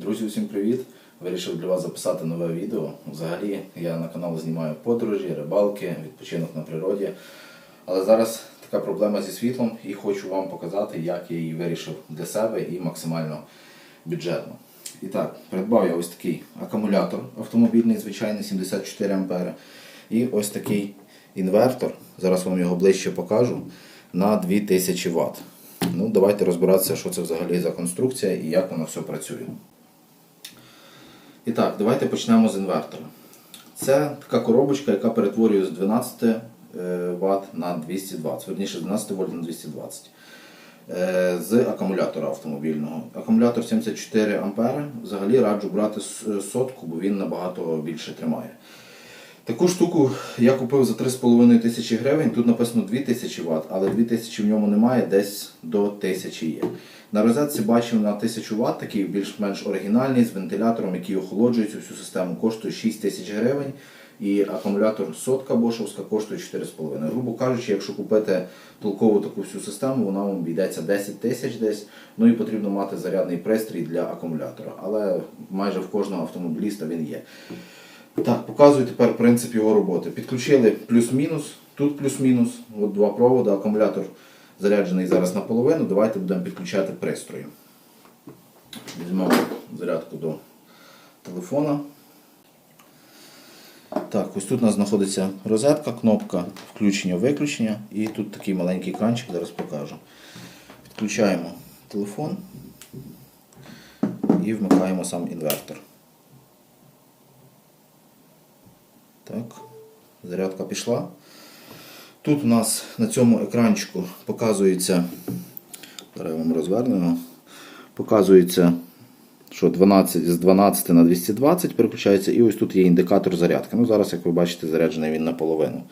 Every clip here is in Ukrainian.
Друзі, усім привіт! Вирішив для вас записати нове відео. Взагалі я на канал знімаю подорожі, рибалки, відпочинок на природі. Але зараз така проблема зі світлом і хочу вам показати, як я її вирішив для себе і максимально бюджетно. І так, придбав я ось такий акумулятор автомобільний, звичайний 74 А. І ось такий інвертор. Зараз вам його ближче покажу на 2000 Вт. Ну, давайте розбиратися, що це взагалі за конструкція і як воно все працює. І так, давайте почнемо з інвертора. Це така коробочка, яка перетворює з 12 е, Вт на 220, верніше з 12 вольт на 220. Е, З акумулятора автомобільного. Акумулятор 74 А. Взагалі раджу брати сотку, бо він набагато більше тримає. Таку штуку я купив за 3,5 тисячі гривень. Тут написано 2000 Вт, але 2000 в ньому немає, десь до 1000 є. На розетці бачив на 1000 Вт, такий більш-менш оригінальний, з вентилятором, який охолоджує цю всю систему, коштує 6 тисяч гривень. І акумулятор сотка бошовська коштує 4,5. Грубо кажучи, якщо купити толкову таку всю систему, вона вам обійдеться 10 тисяч десь. Ну і потрібно мати зарядний пристрій для акумулятора. Але майже в кожного автомобіліста він є. Так, показую тепер принцип його роботи. Підключили плюс-мінус, тут плюс-мінус, от два проводи, акумулятор заряджений зараз наполовину. Давайте будемо підключати пристрої. Візьмемо зарядку до телефона. Так, ось тут у нас знаходиться розетка, кнопка включення-виключення і тут такий маленький кранчик, зараз покажу. Підключаємо телефон і вмикаємо сам інвертор. Так, зарядка пішла. Тут у нас на цьому екранчику показується, зараз я вам розвернемо, показується, що 12, з 12 на 220 переключається, і ось тут є індикатор зарядки. Ну, зараз, як ви бачите, заряджений він наполовину.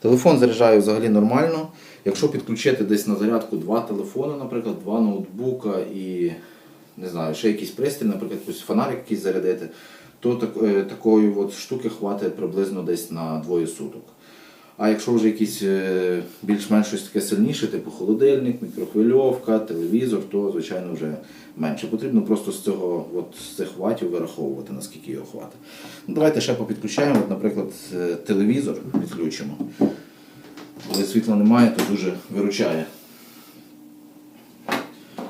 Телефон заряджає взагалі нормально. Якщо підключити десь на зарядку два телефони, наприклад, два ноутбука і не знаю, ще якийсь пристрій, наприклад, якийсь фонарик якийсь зарядити, то так, е, такої от штуки хватить приблизно десь на двоє суток. А якщо вже якийсь е, більш-менш щось таке сильніше, типу холодильник, мікрохвильовка, телевізор, то звичайно вже менше. Потрібно просто з цього от, з цих ватів вираховувати, наскільки його хватить. Ну, давайте ще попідключаємо. От, наприклад, е, телевізор підключимо. Коли світла немає, то дуже виручає.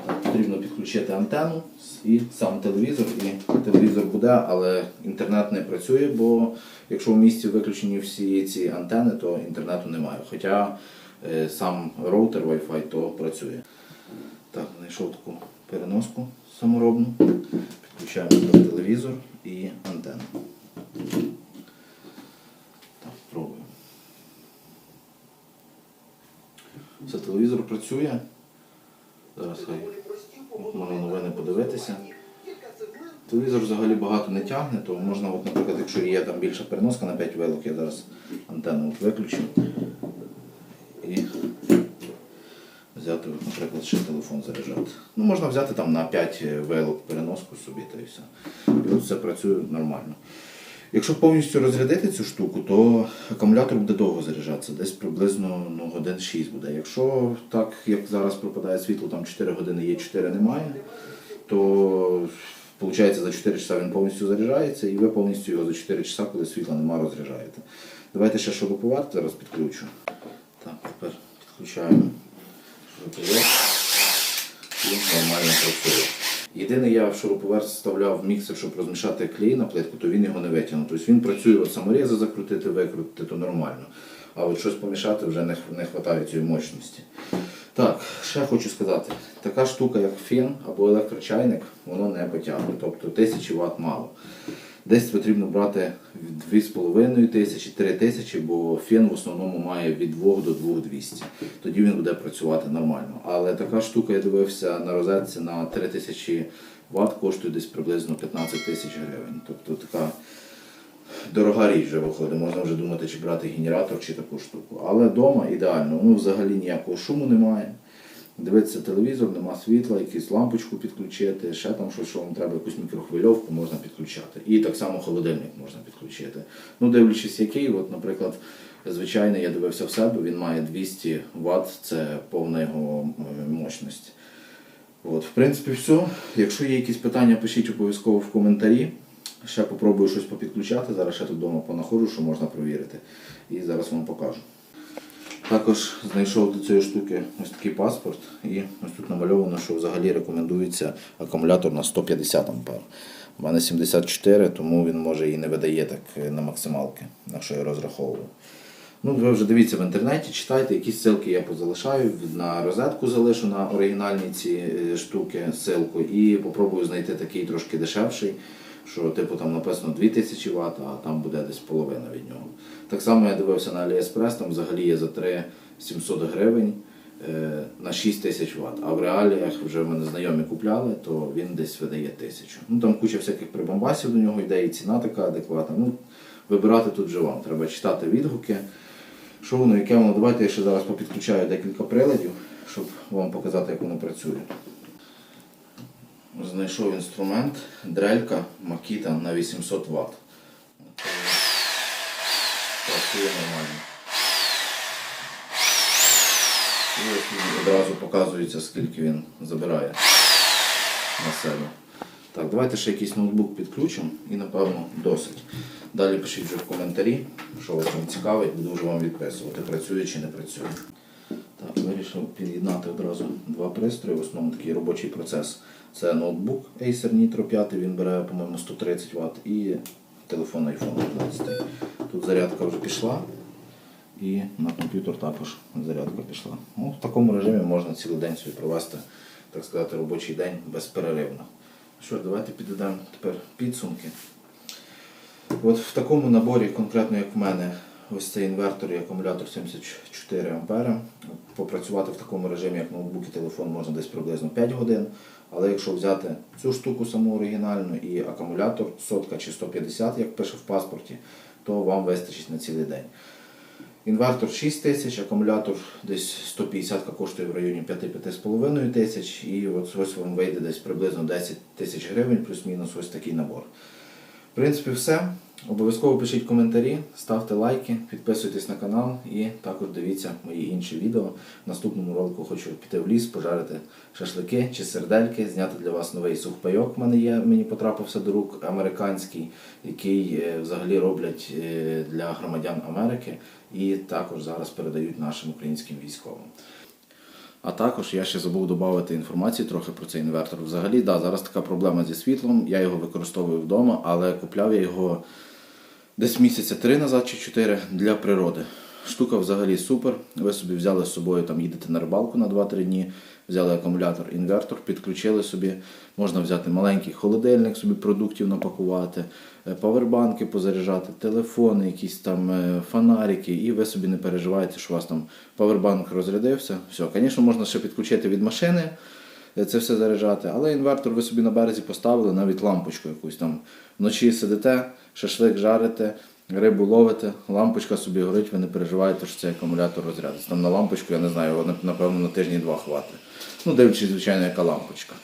Так, потрібно підключити антенну і сам телевізор. І телевізор буде, але інтернет не працює, бо якщо в місті виключені всі ці антени, то інтернету немає. Хоча е, сам роутер Wi-Fi то працює. Так, знайшов таку переноску саморобну. Підключаємо телевізор і антенну. Так, пробуємо. Все, телевізор працює. Зараз хай можна новини подивитися. Телевізор взагалі багато не тягне, то можна, от, наприклад, якщо є там більша переноска на 5 вилок, я зараз антенну от виключу і взяти, от, наприклад, ще телефон заряджати. Ну, можна взяти там на 5 вилок переноску собі та і все. І от все працює нормально. Якщо повністю розрядити цю штуку, то акумулятор буде довго заряджатися, десь приблизно ну, годин 6 буде. Якщо так, як зараз пропадає світло, там 4 години є, 4 немає, то виходить за 4 часа він повністю заряджається і ви повністю його за 4 часа, коли світла немає, розряджаєте. Давайте ще шуруповерт зараз підключу. Так, тепер підключаємо і нормально працює. Єдине, я в шуруповерт вставляв міксер, щоб розмішати клей на плитку, то він його не витягнув. Тобто він працює от саморези закрутити, викрутити, то нормально. А от щось помішати вже не, вистачає цієї мощності. Так, ще хочу сказати, така штука, як фен або електрочайник, воно не потягне. Тобто 1000 Вт мало. Десь потрібно брати 2,5 тисячі, 3 тисячі, бо фен в основному має від 2 до 2200. Тоді він буде працювати нормально. Але така штука, я дивився на розетці на 3000 Вт, коштує десь приблизно 15 тисяч гривень. Тобто така дорога річ вже виходить. Можна вже думати, чи брати генератор, чи таку штуку. Але вдома ідеально, ну взагалі ніякого шуму немає. Дивитися телевізор, нема світла, якусь лампочку підключити, ще там щось, що вам треба, якусь мікрохвильовку можна підключати. І так само холодильник можна підключити. Ну, дивлячись, який, от, наприклад, звичайний, я дивився в себе, він має 200 Вт, це повна його е, мощність. От, в принципі, все. Якщо є якісь питання, пишіть обов'язково в коментарі. Ще попробую щось попідключати. Зараз ще тут вдома понаходжу, що можна провірити. І зараз вам покажу. Також знайшов до цієї штуки ось такий паспорт, і ось тут намальовано, що взагалі рекомендується акумулятор на 150 А. У мене 74, тому він може і не видає так е, на максималки, на що я розраховував. Ну, ви вже дивіться в інтернеті, читайте, які ссылки я позалишаю. На розетку залишу на оригінальні ці е, штуки ссылку і попробую знайти такий трошки дешевший, що типу там написано 2000 Вт, а там буде десь половина від нього. Так само я дивився на AliExpress, там взагалі є за 3 700 гривень е, на 6 тисяч Вт. А в реаліях вже в мене знайомі купляли, то він десь видає тисячу. Ну там куча всяких прибамбасів до нього йде, і ціна така адекватна. Ну, вибирати тут вже вам. Треба читати відгуки. Що воно, яке воно? Давайте я ще зараз попідключаю декілька приладів, щоб вам показати, як воно працює. Знайшов інструмент, дрелька Makita на 800 Вт. Працює нормально. І одразу показується, скільки він забирає на себе. Так, давайте ще якийсь ноутбук підключимо і напевно досить. Далі пишіть вже в коментарі, що вас там цікавить, буду вже вам відписувати, працює чи не працює. Так, вирішив під'єднати одразу два пристрої. В основному такий робочий процес. Це ноутбук Acer Nitro 5, він бере, по-моєму, 130 Вт і телефон iPhone 11. Тут зарядка вже пішла. І на комп'ютер також зарядка пішла. Ну, в такому режимі можна цілий день собі провести, так сказати, робочий день безперервно. Що давайте підведемо тепер підсумки. От в такому наборі, конкретно як в мене, ось цей інвертор і акумулятор 74 А. Попрацювати в такому режимі, як ноутбук і телефон, можна десь приблизно 5 годин. Але якщо взяти цю штуку саму оригінальну і акумулятор сотка чи 150, як пише в паспорті, то вам вистачить на цілий день. Інвертор 6 тисяч, акумулятор десь 150 коштує в районі 5-5,5 тисяч. І от ось вам вийде десь приблизно 10 тисяч гривень, плюс-мінус ось такий набор. В принципі, все. Обов'язково пишіть коментарі, ставте лайки, підписуйтесь на канал і також дивіться мої інші відео. В наступному ролику хочу піти в ліс, пожарити шашлики чи сердельки, зняти для вас новий сухпайок. В мене є, мені потрапився до рук американський, який е, взагалі роблять е, для громадян Америки і також зараз передають нашим українським військовим. А також я ще забув додати інформацію трохи про цей інвертор. Взагалі, да, зараз така проблема зі світлом. Я його використовую вдома, але купляв я його десь місяця три назад чи чотири для природи. Штука взагалі супер. Ви собі взяли з собою, там їдете на рибалку на 2-3 дні, взяли акумулятор, інвертор, підключили собі. Можна взяти маленький холодильник, собі продуктів напакувати, е, павербанки позаряджати, телефони, якісь там е, фонарики, і ви собі не переживаєте, що у вас там павербанк розрядився. Все, звісно, можна ще підключити від машини е, це все заряджати, але інвертор ви собі на березі поставили, навіть лампочку якусь там. Вночі сидите, шашлик жарите, рибу ловите, лампочка собі горить, ви не переживаєте, що цей акумулятор розрядиться. Там на лампочку, я не знаю, його напевно на тижні два хватить. Ну, дивлячись, звичайно, яка лампочка.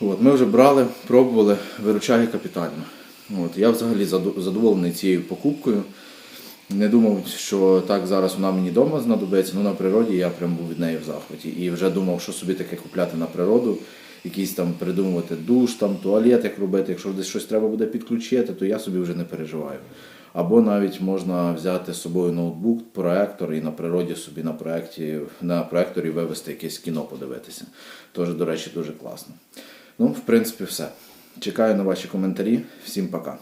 От, ми вже брали, пробували, виручає капітально. От, я взагалі задоволений цією покупкою. Не думав, що так зараз вона мені вдома знадобиться. Ну на природі я прям був від неї в захваті. І вже думав, що собі таке купляти на природу, якісь там придумувати душ, там, туалет, як робити. Якщо десь щось треба буде підключити, то я собі вже не переживаю. Або навіть можна взяти з собою ноутбук, проектор і на природі собі на проекті, на проекторі вивести якесь кіно подивитися. Тож, до речі, дуже класно. Ну, в принципі, все. Чекаю на ваші коментарі. Всім пока.